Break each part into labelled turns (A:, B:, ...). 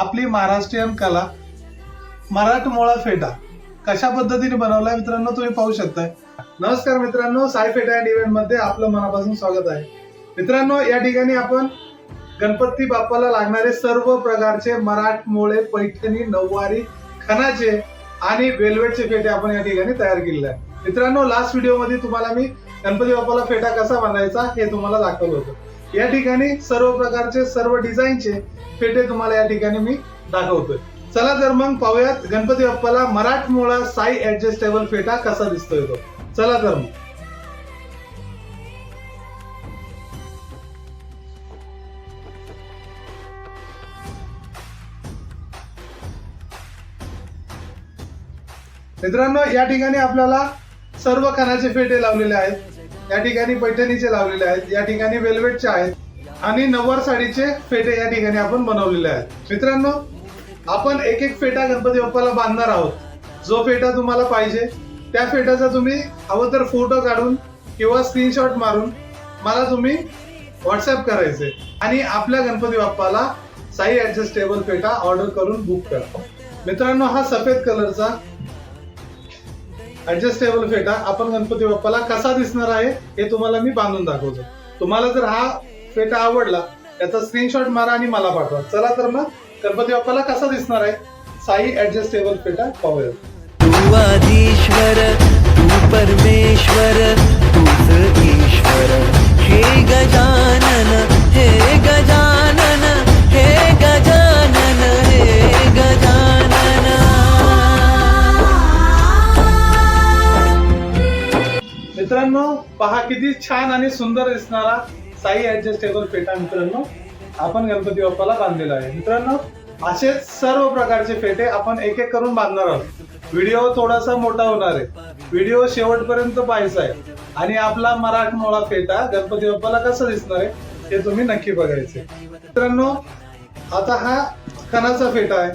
A: आपली महाराष्ट्रीयन कला मराठमोळा फेटा. कशा पद्धतीने बनवलाय मित्रांनो तुम्ही पाहू शकताय. नमस्कार मित्रांनो साई फेटा अँड इव्हेंटमध्ये आपलं मनापासून स्वागत आहे. मित्रांनो या ठिकाणी आपण गणपती बाप्पाला लागणारे सर्व प्रकारचे मराठमोळे पैठणी नऊवारी खणाचे आणि वेल्वेटचे फेटे आपण या ठिकाणी तयार केलेले आहे मित्रांनो लास्ट व्हिडिओमध्ये तुम्हाला मी गणपती बाप्पाला फेटा कसा बांधायचा हे तुम्हाला दाखवलं होतं. या ठिकाणी सर्व प्रकारचे सर्व डिझाईनचे फेटे तुम्हाला या ठिकाणी मी दाखवतोय. चला तर मग पाहूयात गणपती बाप्पाला मराठमोळा साई ऍडजस्टेबल फेटा कसा दिसतोय तो. चला तर मग. मित्रांनो या ठिकाणी आपल्याला सर्व कणाचे फेटे लावलेले आहेत. या ठिकाणी पैठणीचे लावलेले आहेत या ठिकाणी वेल्वेटचे आहेत आणि नव्वार साडीचे फेटे या ठिकाणी आपण बनवलेले आहेत. मित्रांनो आपण एक एक फेटा गणपती बाप्पाला बांधणार आहोत. जो फेटा तुम्हाला पाहिजे त्या फेटाचा तुम्ही हवं तर फोटो काढून किंवा स्क्रीनशॉट मारून मला तुम्ही व्हॉट्सअप करायचे आणि आपल्या गणपती बाप्पाला साई ऍडजस्टेबल फेटा ऑर्डर करून बुक करा. मित्रांनो हा सफेद कलरचा ऍडजस्टेबल फेटा आपण गणपती बाप्पाला कसा दिसणार आहे हे तुम्हाला मी बांधून दाखवतो. तुम्हाला जर हा फेटा आवडला त्याचा स्क्रीनशॉट मारा आणि मला पाठवा. चला तर मग गणपती बाप्पाला कसा दिसणार आहे साई ऍडजस्टेबल फेटा पाहूया
B: तू आधीश्वर तू परमेश्वर तूच ईश्वर. हे गजानन हे गजानन.
A: मित्रांनो पहा किती छान आणि सुंदर दिसणारा साई ऍडजस्टेबल फेटा मित्रांनो. आपण गणपती बाप्पाला बांधलेला आहे. मित्रांनो असेच सर्व प्रकारचे फेटे आपण एक एक करून बांधणार आहोत. व्हिडिओ थोडासा मोठा होणार आहे. व्हिडिओ शेवटपर्यंत पाहायचा आहे. आणि आपला मराठमोळा फेटा गणपती बाप्पाला कसा दिसणार आहे हे तुम्ही नक्की बघायचे मित्रांनो आता हा खणाचा फेटा आहे.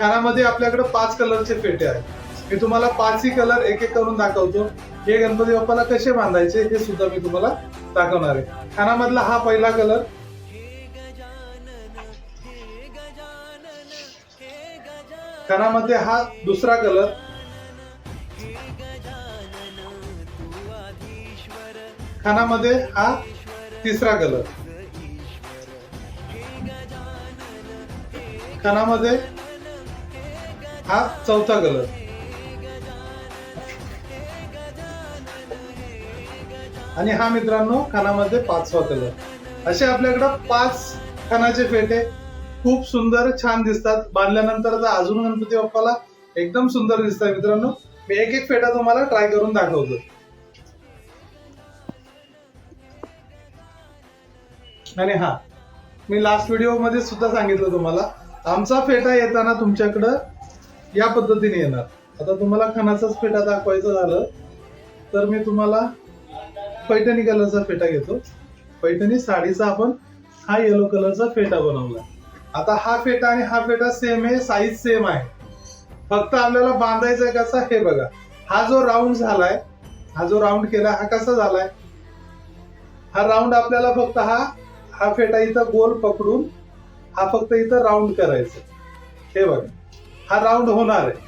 A: खणामध्ये आपल्याकडे पाच कलरचे फेटे आहेत. मी तुम्हाला पाचही कलर एक एक करून दाखवतो. हे गणपती बाप्पाला कसे बांधायचे हे सुद्धा मी तुम्हाला दाखवणार आहे. खानामधला हा पहिला कलर खानामध्ये हा दुसरा कलर खानामध्ये हा तिसरा कलर खानामध्ये हा चौथा कलर आणि हा मित्रांनो खानामध्ये पाचवा कलर असे आपल्याकडं पाच खानाचे फेटे खूप सुंदर छान दिसतात. बांधल्यानंतर तर अजून गणपती बाप्पाला एकदम सुंदर दिसतात मित्रांनो. मी एक एक फेटा तुम्हाला ट्राय करून दाखवतो. आणि हा मी लास्ट व्हिडिओमध्ये सुद्धा सांगितलं तुम्हाला. आमचा फेटा येताना तुमच्याकडं या पद्धतीने येणार. आता तुम्हाला खानाचाच फेटा दाखवायचा झालं तर मी तुम्हाला पैठणी कलरचा फेटा घेतो. पैठणी साडीचा आपण हा येलो कलरचा फेटा बनवला. आता हा फेटा आणि हा फेटा सेम आहे साईज सेम आहे. फक्त आपल्याला बांधायचा कसा? हे बघा. हा जो राऊंड झालाय हा जो राऊंड केला हा कसा झालाय? हा राऊंड आपल्याला फक्त हा हा फेटा इथं गोल पकडून हा फक्त इथं राऊंड करायचा हे बघा. हा राऊंड होणार आहे.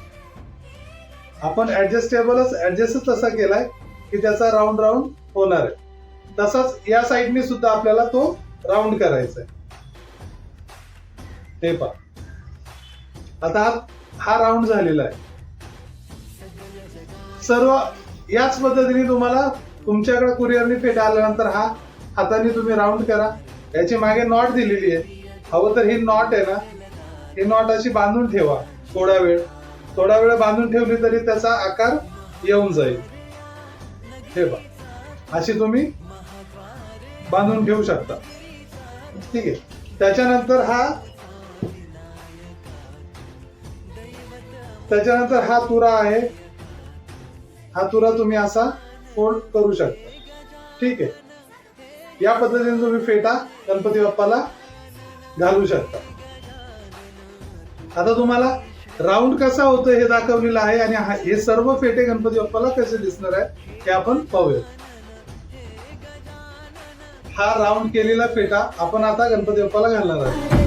A: आपण ऍडजस्टेबलच ऍडजस्टच तसा केलाय. की त्याचा राऊंड राऊंड होणार आहे. तसाच या साईडने सुद्धा आपल्याला तो राऊंड करायचा आहे. हे पहा. आता हा- हा राऊंड झालेला आहे. सर्व याच पद्धतीने तुम्हाला तुमच्याकडे कुरिअरने फेटा आल्यानंतर हा हाताने तुम्ही राऊंड करा. याची मागे नॉट दिलेली आहे. हवं तर ही नॉट आहे ना. ही नॉट अशी बांधून ठेवा थोडा वेळ. थोडा वेळ बांधून ठेवली तरी त्याचा आकार येऊन जाईल. हे बघा. अशी तुम्ही बांधून ठेवू शकता. ठीक आहे. त्याच्यानंतर हा त्याच्यानंतर हा तुरा आहे. हा तुरा तुम्ही असा फोल्ड करू शकता. ठीक आहे. या पद्धतीने तुम्ही फेटा गणपती बाप्पाला घालू शकता. आता तुम्हाला राऊंड कसा होतो हे दाखवलेलं आहे आणि हा- हे सर्व फेटे गणपती बाप्पाला कसे दिसणार आहे हे आपण पाहूया. हा राऊंड केलेला फेटा आपण आता गणपती बाप्पाला घालणार आहे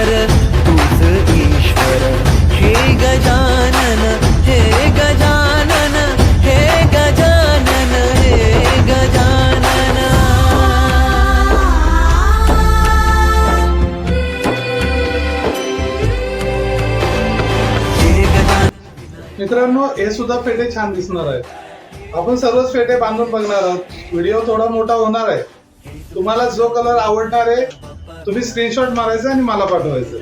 B: परमेश्वर तूच ईश्वर. हे गजानन हे गजानन हे गजानन हे गजानन. हे गजानन
A: मित्रांनो हे सुद्धा फेटे छान दिसणार आहेत. आपण सर्वच फेटे बांधून बघणार आहोत. व्हिडिओ थोडा मोठा होणार आहे. तुम्हाला जो कलर आवडणार आहे तुम्ही स्क्रीनशॉट मारायचा आणि मला पाठवायचं.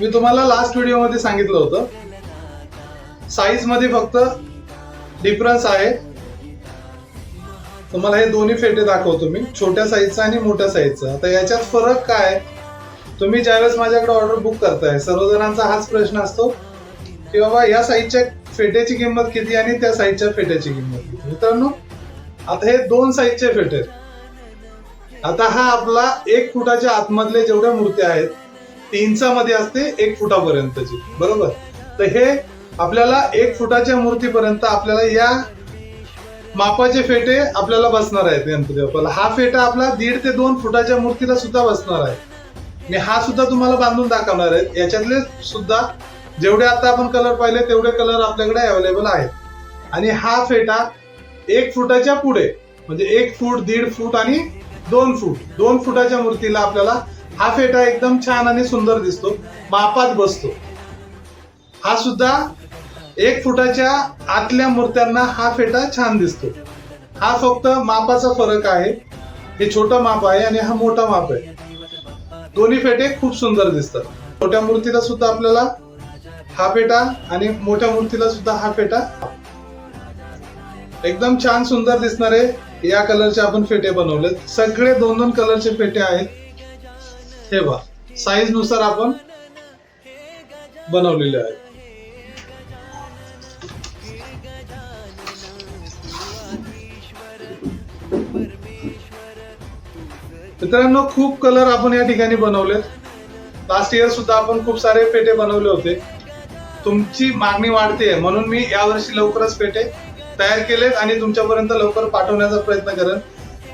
A: मी तुम्हाला लास्ट व्हिडिओमध्ये सांगितलं होतं. साईजमध्ये फक्त डिफरन्स आहे. तुम्हाला हे दोन्ही फेटे दाखवतो मी. छोट्या साईजचा आणि मोठ्या साईजचा आता याच्यात फरक काय? तुम्ही ज्यावेळेस माझ्याकडे ऑर्डर बुक करताय सर्वजणांचा हाच प्रश्न असतो की बाबा या साईजच्या फेट्याची किंमत किती आणि त्या साईजच्या फेट्याची किंमत किती? मित्रांनो आता हे दोन साईजचे फेटे आहेत. आता हा आपला एक फुटाच्या आतमधले जेवढ्या मूर्त्या आहेत ती इंचामध्ये असते एक फुटापर्यंतची. बरोबर? तर हे आपल्याला एक फुटाच्या मूर्तीपर्यंत आपल्याला या मापाचे फेटे आपल्याला बसणार आहेत गणपती हा फेटा आपला दीड ते दोन फुटाच्या मूर्तीला सुद्धा बसणार आहे. मी हा सुद्धा तुम्हाला बांधून दाखवणार आहे. याच्यातले सुद्धा जेवढे आता आपण कलर पाहिले तेवढे कलर आपल्याकडे अवेलेबल आहेत. आणि हा फेटा एक फुटाच्या पुढे म्हणजे एक फूट दीड फूट आणि दोन फूट दोन फुटाच्या मूर्तीला आपल्याला हा फेटा एकदम छान आणि सुंदर दिसतो. मापात बसतो. हा सुद्धा एक फुटाच्या आतल्या मूर्त्यांना हा फेटा छान दिसतो. हा फक्त मापाचा फरक आहे. हे छोटं माप आहे आणि हा मोठा माप आहे. दोन्ही फेटे खूप सुंदर दिसतात. छोट्या मूर्तीला सुद्धा आपल्याला हा फेटा आणि मोठ्या मूर्तीला सुद्धा हा फेटा एकदम छान सुंदर दिसणारे या कलरचे आपण फेटे बनवलेत. सगळे दोन दोन कलरचे फेटे आहेत. हे बा साईजनुसार आपण बनवलेले आहे मित्रांनो खूप कलर आपण या ठिकाणी बनवलेत. लास्ट इयर सुद्धा आपण खूप सारे पेटे बनवले होते. तुमची मागणी वाढते म्हणून मी यावर्षी लवकरच पेटे तयार केलेत आणि तुमच्यापर्यंत लवकर पाठवण्याचा प्रयत्न करेन.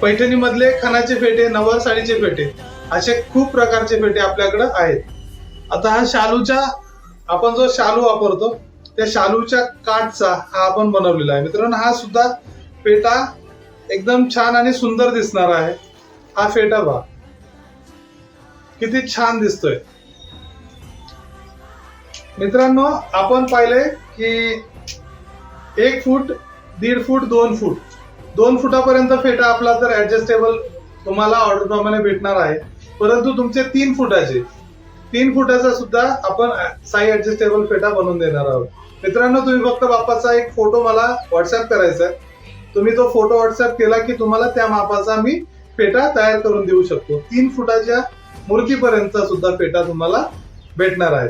A: पैठणीमधले खणाचे फेटे नवर साडीचे फेटे असे खूप प्रकारचे फेटे आपल्याकडे आहेत. आता हा शालूच्या आपण जो शालू वापरतो त्या शालूच्या काठचा हा आपण बनवलेला आहे. मित्रांनो हा सुद्धा पेटा एकदम छान आणि सुंदर दिसणार आहे. हा फेटा बा किती छान दिसतोय. मित्रांनो आपण पाहिले की एक फूट दीड फूट दोन फूट. दोन फुटापर्यंत फेटा आपला तर ऍडजस्टेबल तुम्हाला ऑर्डर प्रमाणे भेटणार आहे. परंतु तुमचे तीन फुटाचे. तीन फुटाचा सुद्धा आपण साई ऍडजस्टेबल फेटा बनवून देणार आहोत. मित्रांनो तुम्ही फक्त बाप्पाचा एक फोटो मला व्हॉट्सअप करायचा आहे. तुम्ही तो फोटो व्हॉट्सअप केला की तुम्हाला त्या मापाचा मी फेटा तयार करून देऊ शकतो. तीन फुटाच्या मूर्तीपर्यंत सुद्धा फेटा तुम्हाला भेटणार आहे.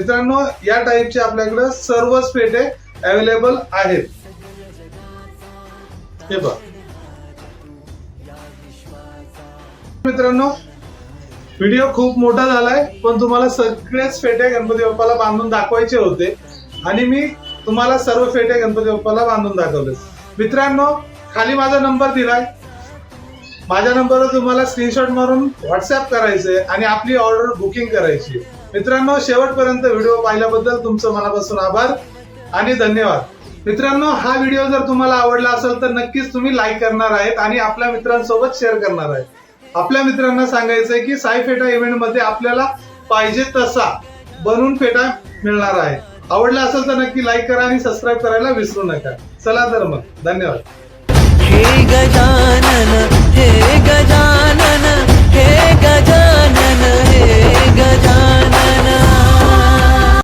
A: मित्रांनो या टाईपचे आपल्याकडे सर्वच पेटे अवेलेबल आहेत. हे बघ. मित्रांनो व्हिडिओ खूप मोठा झालाय पण तुम्हाला सगळेच फेटे गणपती बाप्पाला बांधून दाखवायचे होते. आणि मी तुम्हाला सर्व फेटे गणपती बाप्पाला बांधून दाखवले. मित्रांनो खाली माझा नंबर दिलाय. माझ्या नंबरवर तुम्हाला स्क्रीनशॉट मारून व्हॉट्सअप करायचंय आणि आपली ऑर्डर बुकिंग करायची. मित्रांनो शेवटपर्यंत व्हिडिओ पाहिल्याबद्दल तुमचं मनापासून आभार आणि धन्यवाद. मित्रांनो हा व्हिडिओ जर तुम्हाला आवडला असेल तर नक्कीच तुम्ही लाईक करणार आहेत आणि आपल्या मित्रांसोबत शेअर करणार आहेत. आपल्या मित्रांना सांगायचंय की साई फेटा इव्हेंटमध्ये आपल्याला पाहिजे तसा बनून फेटा मिळणार आहे. आवडला असेल तर नक्की लाईक करा आणि सबस्क्राईब करायला विसरू नका. चला तर मग. धन्यवाद.
B: हे गजानन हे गजानन हे गजानन हे